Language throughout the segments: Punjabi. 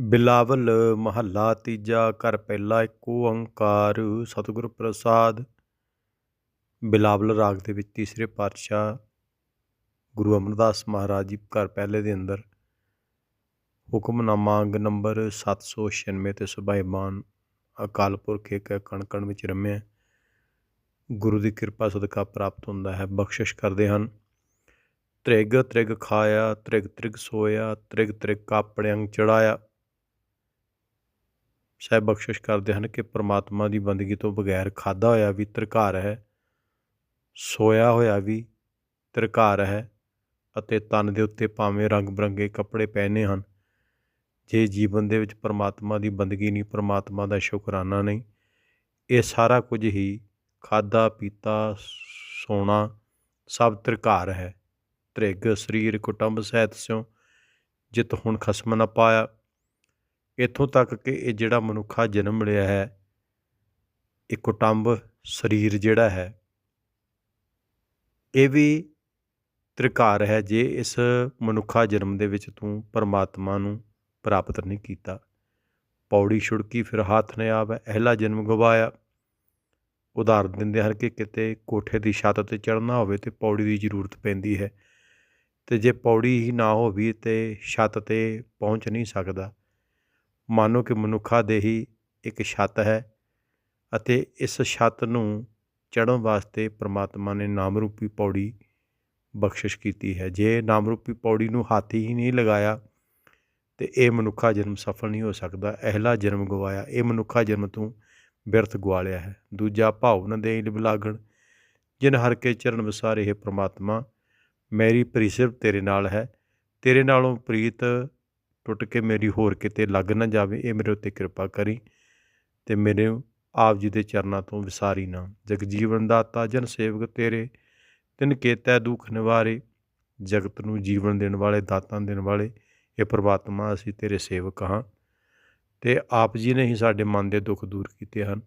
ਬਿਲਾਵਲ ਮਹੱਲਾ ਤੀਜਾ, ਘਰ ਪਹਿਲਾ ਏਕ ਓੰਕਾਰ, ਸਤਿਗੁਰ ਪ੍ਰਸਾਦ। ਬਿਲਾਵਲ ਰਾਗ ਦੇ ਵਿੱਚ ਤੀਸਰੇ ਪਾਤਸ਼ਾਹ ਗੁਰੂ ਅਮਰਦਾਸ ਮਹਾਰਾਜ ਜੀ ਘਰ ਪਹਿਲੇ ਦੇ ਅੰਦਰ ਹੁਕਮਨਾਮਾ ਅੰਗ ਨੰਬਰ 796 ਤੇ ਸੁਭਾਈਮਾਨ ਅਕਾਲ ਪੁਰਖ ਇੱਕ ਕਣਕਣ ਵਿੱਚ ਰਮਿਆ। ਗੁਰੂ ਦੀ ਕਿਰਪਾ ਸਦਕਾ ਪ੍ਰਾਪਤ ਹੁੰਦਾ ਹੈ, ਬਖਸ਼ਿਸ਼ ਕਰਦੇ ਹਨ। ਤ੍ਰਿਗ ਤ੍ਰਿਗ ਖਾਇਆ, ਤ੍ਰਿਗ ਤ੍ਰਿਗ ਸੋਇਆ, ਤ੍ਰਿਗ ਤ੍ਰਿਗ ਕਾਪੜਿਆਂ ਚੜਾਇਆ। ਸਾਹਿਬ ਬਖਸ਼ਿਸ਼ ਕਰਦੇ ਹਨ ਕਿ ਪ੍ਰਮਾਤਮਾ ਦੀ ਬੰਦਗੀ ਤੋਂ ਬਗੈਰ ਖਾਦਾ ਹੋਇਆ ਵੀ ਤਰਕਾਰ ਹੈ ਸੋਇਆ ਹੋਇਆ ਵੀ ਤਰਕਾਰ ਹੈ ਅਤੇ ਤਨ ਦੇ ਉੱਤੇ ਭਾਵੇਂ ਰੰਗ ਬਰੰਗੇ ਕੱਪੜੇ ਪਹਿਨੇ ਹਨ। ਜੇ ਜੀਵਨ ਦੇ ਵਿੱਚ ਪ੍ਰਮਾਤਮਾ ਦੀ ਬੰਦਗੀ ਨਹੀਂ, ਪ੍ਰਮਾਤਮਾ ਦਾ ਸ਼ੁਕਰਾਨਾ ਨਹੀਂ, ਇਹ ਸਾਰਾ ਕੁਝ ਹੀ ਖਾਦਾ ਪੀਤਾ, ਸੋਣਾ ਸਭ ਤਰਕਾਰ ਹੈ ਤ੍ਰਿਗ ਸਰੀਰ, ਕੁਟੰਬ ਸਹਿਤ ਸਿਓ ਜਿਤ ਹੁਣ ਖਸਮ ਨਾ ਪਾਇਆ। ਇੱਥੋਂ ਤੱਕ ਕਿ ਇਹ ਜਿਹੜਾ ਮਨੁੱਖਾ ਜਨਮ ਮਿਲਿਆ ਹੈ, ਇਹ ਕੁਟੰਬ ਸਰੀਰ ਜਿਹੜਾ ਹੈ, ਇਹ ਵੀ ਤ੍ਰਿਕਾਰ ਹੈ ਜੇ ਇਸ ਮਨੁੱਖਾ ਜਨਮ ਦੇ ਵਿੱਚ ਤੂੰ ਪਰਮਾਤਮਾ ਨੂੰ ਪ੍ਰਾਪਤ ਨਹੀਂ ਕੀਤਾ। ਪੌੜੀ ਛੁੜਕੀ ਫਿਰ ਹੱਥ ਨੇ ਆਵੇ ਅਹਿਲਾ ਜਨਮ ਗਵਾਇਆ। ਉਦਾਹਰਨ ਦਿੰਦੇ ਹਨ ਕਿ ਕਿਤੇ ਕੋਠੇ ਦੀ ਛੱਤ ਤੇ ਚੜ੍ਹਨਾ ਹੋਵੇ ਤੇ ਪੌੜੀ ਦੀ ਜ਼ਰੂਰਤ ਪੈਂਦੀ ਹੈ ਤੇ ਜੇ ਪੌੜੀ ਹੀ ਨਾ ਹੋਵੇ ਤੇ ਛੱਤ ਤੇ ਪਹੁੰਚ ਨਹੀਂ ਸਕਦਾ। ਮਾਨੋ ਕਿ ਮਨੁੱਖਾ ਦੇ ਹੀ ਇੱਕ ਛੱਤ ਹੈ ਅਤੇ ਇਸ ਛੱਤ ਨੂੰ ਚੜ੍ਹਨ ਵਾਸਤੇ ਪ੍ਰਮਾਤਮਾ ਨੇ ਨਾਮ ਰੂਪੀ ਪੌੜੀ ਬਖਸ਼ਿਸ਼ ਕੀਤੀ ਹੈ। ਜੇ ਨਾਮ ਰੂਪੀ ਪੌੜੀ ਨੂੰ ਹੱਥ ਹੀ ਨਹੀਂ ਲਗਾਇਆ, ਤੇ ਇਹ ਮਨੁੱਖਾ ਜਨਮ ਸਫਲ ਨਹੀਂ ਹੋ ਸਕਦਾ। ਅਹਿਲਾ ਜਨਮ ਗਵਾਇਆ, ਇਹ ਮਨੁੱਖਾ ਜਨਮ ਤੋਂ ਬਿਰਥ ਗਵਾ ਲਿਆ ਹੈ। ਦੂਜਾ ਭਾਉ ਨ ਦੇ ਲਾਗਣ ਜਿਨ ਹਰ ਕੇ ਚਰਨ ਵਿਸਾਰੇ, ਹੈ ਪ੍ਰਮਾਤਮਾ, ਮੇਰੀ ਪ੍ਰੀਸਿਪ ਤੇਰੇ ਨਾਲ ਹੈ। ਤੇਰੇ ਨਾਲੋਂ ਪ੍ਰੀਤ ਟੁੱਟ ਕੇ ਮੇਰੀ ਹੋਰ ਕਿਤੇ ਲੱਗ ਨਾ ਜਾਵੇ, ਇਹ ਮੇਰੇ ਉੱਤੇ ਕਿਰਪਾ ਕਰੀ ਤੇ ਮੇਰੇ ਆਪ ਜੀ ਦੇ ਚਰਨਾਂ ਤੋਂ ਵਿਸਾਰੀ ਨਾ। ਜਗਜੀਵਨ ਦਾਤਾ, ਜਨ ਸੇਵਕ ਤੇਰੇ, ਤਿਨ ਕੇਤੈ ਦੁਖ ਨਿਵਾਰੇ, ਜਗਤ ਨੂੰ ਜੀਵਨ ਦੇਣ ਵਾਲੇ, ਦਾਤਾਂ ਦੇਣ ਵਾਲੇ, ਇਹ ਪ੍ਰਮਾਤਮਾ ਅਸੀਂ ਤੇਰੇ ਸੇਵਕ ਹਾਂ। ਤੇ ਆਪ ਜੀ ਨੇ ਹੀ ਸਾਡੇ ਮਨ ਦੇ ਦੁੱਖ ਦੂਰ ਕੀਤੇ ਹਨ।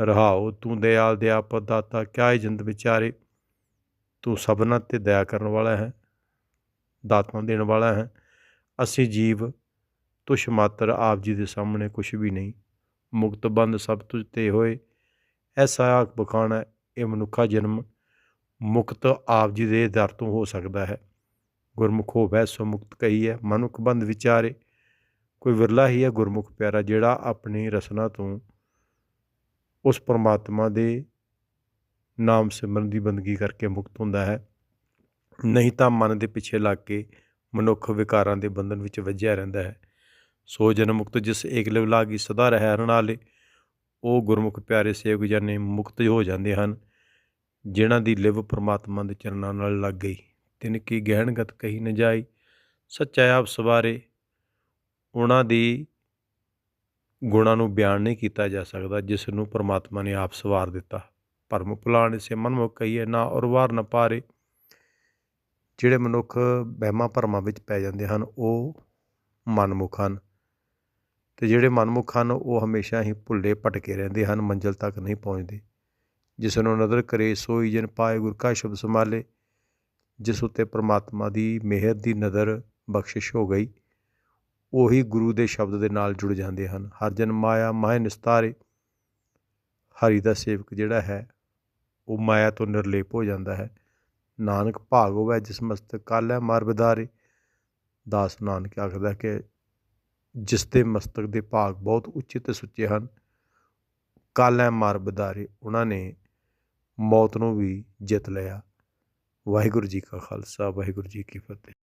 ਰਹਾਓ ਤੂੰ ਦਇਆਲ ਦਿਆਪਤ ਦਾਤਾ, ਕਿਆ ਹੈ ਜਿੰਦ ਵਿਚਾਰੇ? ਤੂੰ ਸਭਨਾਂ ਤੇ ਦਇਆ ਕਰਨ ਵਾਲਾ ਹੈ, ਦਾਤਾਂ ਦੇਣ ਵਾਲਾ ਹੈ ਅਸੀਂ ਜੀਵ ਤੁਸ਼ ਮਾਤਰ ਆਪ ਜੀ ਦੇ ਸਾਹਮਣੇ ਕੁਝ ਵੀ ਨਹੀਂ। ਮੁਕਤ ਬੰਦ ਸਭ ਤੁਝ ਤੇ ਹੋਏ, ਐਸਾ ਆਖ ਬਖਾਣਾ ਇਹ ਮਨੁੱਖਾ ਜਨਮ ਮੁਕਤ ਆਪ ਜੀ ਦੇ ਦਰ ਤੋਂ ਹੋ ਸਕਦਾ ਹੈ। ਗੁਰਮੁਖ ਹੋਵੇ ਸੋ ਮੁਕਤ ਕਹੀ ਹੈ, ਮਨੁੱਖ ਬੰਦ ਵਿਚਾਰੇ, ਕੋਈ ਵਿਰਲਾ ਹੀ ਹੈ ਗੁਰਮੁਖ ਪਿਆਰਾ, ਜਿਹੜਾ ਆਪਣੀ ਰਸਨਾ ਤੋਂ ਉਸ ਪਰਮਾਤਮਾ ਦੇ ਨਾਮ ਸਿਮਰਨ ਦੀ ਬੰਦਗੀ ਕਰਕੇ ਮੁਕਤ ਹੁੰਦਾ ਹੈ। ਨਹੀਂ ਤਾਂ ਮਨ ਦੇ ਪਿੱਛੇ ਲੱਗ ਕੇ ਮਨੁੱਖ ਵਿਕਾਰਾਂ ਦੇ ਬੰਧਨ ਵਿੱਚ ਵੱਜਿਆ ਰਹਿੰਦਾ ਹੈ। ਸੋ ਜਨ ਮੁਕਤ ਜਿਸ ਏਕਲਵ ਲਾਗੀ ਸਦਾ ਰਹਿ ਹਰਨ ਵਾਲੇ, ਉਹ ਗੁਰਮੁਖ ਪਿਆਰੇ ਸੇਵਕ ਜਨੇ ਮੁਕਤ ਹੋ ਜਾਂਦੇ ਹਨ, ਜਿਨ੍ਹਾਂ ਦੀ ਲਿਵ ਪ੍ਰਮਾਤਮਾ ਦੇ ਚਰਨਾਂ ਨਾਲ ਲੱਗ ਗਈ। ਤਿਨ ਕੀ ਗਹਿਣਗਤ ਕਹੀ ਨ ਜਾਈ, ਸੱਚਾ ਆਪ ਸਵਾਰੇ ਉਹਨਾਂ ਦੀ ਗੁਣਾਂ ਨੂੰ ਬਿਆਨ ਨਹੀਂ ਕੀਤਾ ਜਾ ਸਕਦਾ, ਜਿਸ ਨੂੰ ਪ੍ਰਮਾਤਮਾ ਨੇ ਆਪ ਸਵਾਰ ਦਿੱਤਾ। ਭਰਮ ਭੁਲਾਣ ਸੇ ਮਨਮੁਖ ਕਹੀਏ, ਨਾ ਔਰ ਵਾਰ ਨਾ ਪਾਰੇ ਜਿਹੜੇ ਮਨੁੱਖ ਵਹਿਮਾਂ ਭਰਮਾਂ ਵਿੱਚ ਪੈ ਜਾਂਦੇ ਹਨ, ਉਹ ਮਨਮੁਖ ਹਨ। ਅਤੇ ਜਿਹੜੇ ਮਨਮੁਖ ਹਨ, ਉਹ ਹਮੇਸ਼ਾ ਹੀ ਭੁੱਲੇ ਭਟਕੇ ਰਹਿੰਦੇ ਹਨ, ਮੰਜ਼ਲ ਤੱਕ ਨਹੀਂ ਪਹੁੰਚਦੇ। ਜਿਸ ਨੂੰ ਨਦਰ ਕਰੇ, ਸੋਈ ਜਨ ਪਾਏ ਗੁਰ ਕਾ ਸ਼ਬਦ ਸੰਭਾਲੇ। ਜਿਸ ਉਤੇ ਪ੍ਰਮਾਤਮਾ ਦੀ ਮਿਹਰ ਦੀ ਨਜ਼ਰ ਬਖਸ਼ਿਸ਼ ਹੋ ਗਈ, ਉਹੀ ਗੁਰੂ ਦੇ ਸ਼ਬਦ ਦੇ ਨਾਲ ਜੁੜ ਜਾਂਦੇ ਹਨ। ਹਰ ਜਨ ਮਾਇਆ ਮਾਇ ਨਿਸਤਾਰੇ। ਹਰੀ ਦਾ ਸੇਵਕ ਜਿਹੜਾ ਹੈ, ਉਹ ਮਾਇਆ ਤੋਂ ਨਿਰਲੇਪ ਹੋ ਜਾਂਦਾ ਹੈ। ਨਾਨਕ ਭਾਗ ਹੋਵੇ, ਜਿਸ ਮਸਤਕ ਕੱਲ ਹੈ ਮਰ ਵਿਦਾਰੇ ਦਾਸ ਨਾਨਕ ਆਖਦਾ ਕਿ ਜਿਸ ਦੇ ਮਸਤਕ ਦੇ ਭਾਗ ਬਹੁਤ ਉੱਚੇ ਤੇ ਸੁੱਚੇ ਹਨ, ਕੱਲ ਹੈ ਮਰ ਵਿਦਾਰੇ ਉਹਨਾਂ ਨੇ ਮੌਤ ਨੂੰ ਵੀ ਜਿੱਤ ਲਿਆ। ਵਾਹਿਗੁਰੂ ਜੀ ਕਾ ਖਾਲਸਾ, ਵਾਹਿਗੁਰੂ ਜੀ ਕੀ ਫਤਿਹ।